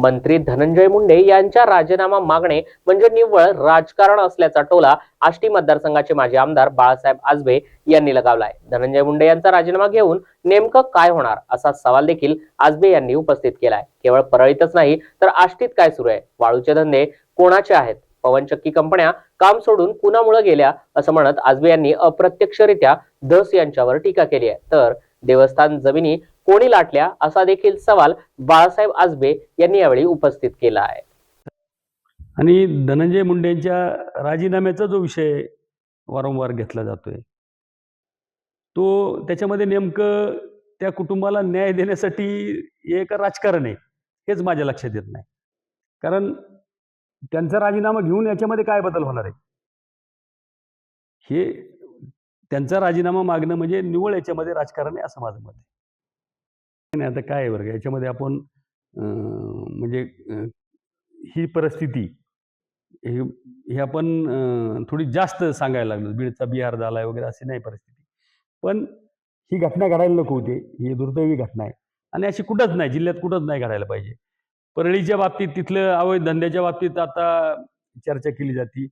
मंत्री धनंजय मुंडे यांच्या राजीनामा मागणे म्हणजे निव्वळ राजकारण असल्याचा टोला आष्टी मतदारसंघाचे माजी आमदार बाळासाहेब आजबे यांनी लगावलाय. धनंजय मुंडे यांचा राजीनामा घेऊन नेमकं काय होणार असा सवाल देखील आजबे यांनी उपस्थित केलाय. केवळ परळीतच नाही तर आष्टीत काय सुरू आहे? वाळूचे धंदे कोणाचे आहेत? पवनचक्की कंपन्या काम सोडून कुणामुळे गेल्या? असं म्हणत आजबे यांनी अप्रत्यक्षरित्या धस यांच्यावर टीका केली आहे. तर देवस्थान जमिनी कोणी लाटल्या असा देखील सवाल बाळासाहेब आजबे यांनी यावेळी उपस्थित केला आहे. आणि धनंजय मुंडेंच्या राजीनाम्याचा जो विषय वारंवार घेतला जातोय तो त्याच्यामध्ये नेमकं त्या कुटुंबाला न्याय देण्यासाठी एक राजकारण आहे हेच माझ्या लक्षात येत नाही. कारण त्यांचा राजीनामा घेऊन याच्यामध्ये काय बदल होणार आहे? हे त्यांचा राजीनामा मागणं म्हणजे निवळ याच्यामध्ये राजकारण आहे असं माझं मत आहे. नाही आता काय बरं का याच्यामध्ये आपण म्हणजे ही परिस्थिती हे हे आपण थोडी जास्त सांगायला लागलो. बीडचा बिहार झालाय वगैरे अशी नाही परिस्थिती. पण ही घटना घडायला नको होती. ही दुर्दैवी घटना आहे. आणि अशी कुठंच नाही जिल्ह्यात कुठंच नाही घडायला पाहिजे. परळीच्या बाबतीत तिथलं अवैध धंद्याच्या बाबतीत आता चर्चा केली जाते.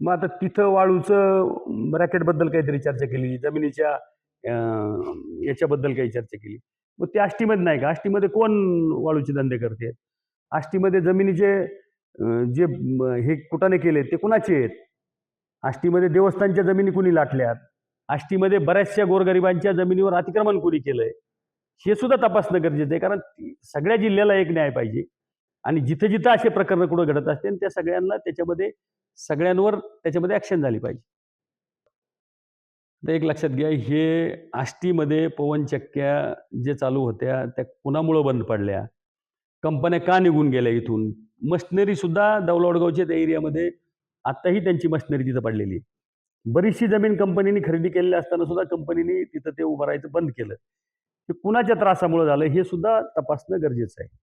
मग आता तिथं वाळूचं रॅकेटबद्दल काहीतरी चर्चा केली जमिनीच्या याच्याबद्दल काही चर्चा केली. मग ते आष्टीमध्ये नाही का? आष्टीमध्ये कोण वाळूचे धंदे करते? आष्टीमध्ये जमिनीचे जे हे कुटाने केले ते कुणाचे आहेत? आष्टीमध्ये देवस्थानच्या जमिनी कुणी लाटल्यात? आष्टीमध्ये बऱ्याचशा गोरगरिबांच्या जमिनीवर अतिक्रमण कुणी केलंय? हे सुद्धा तपासणं गरजेचं आहे कारण सगळ्या जिल्ह्याला एक न्याय पाहिजे. आणि जिथं जिथं असे प्रकरण कुठं घडत असते त्या सगळ्यांना त्याच्यामध्ये सगळ्यांवर त्याच्यामध्ये ॲक्शन झाली पाहिजे. तर एक लक्षात घ्या हे आष्टीमध्ये पवनचक्क्या जे चालू होत्या त्या कुणामुळं बंद पडल्या. कंपन्या का निघून गेल्या इथून? मशिनरी सुद्धा दौलवडगावच्या त्या एरियामध्ये आत्ताही त्यांची मशिनरी तिथं पडलेली आहे. बरीचशी जमीन कंपनीने खरेदी केलेली असताना सुद्धा कंपनीने तिथं ते उभं राहायचं बंद केलं. हे कुणाच्या त्रासामुळे झालं हे सुद्धा तपासणं गरजेचं आहे.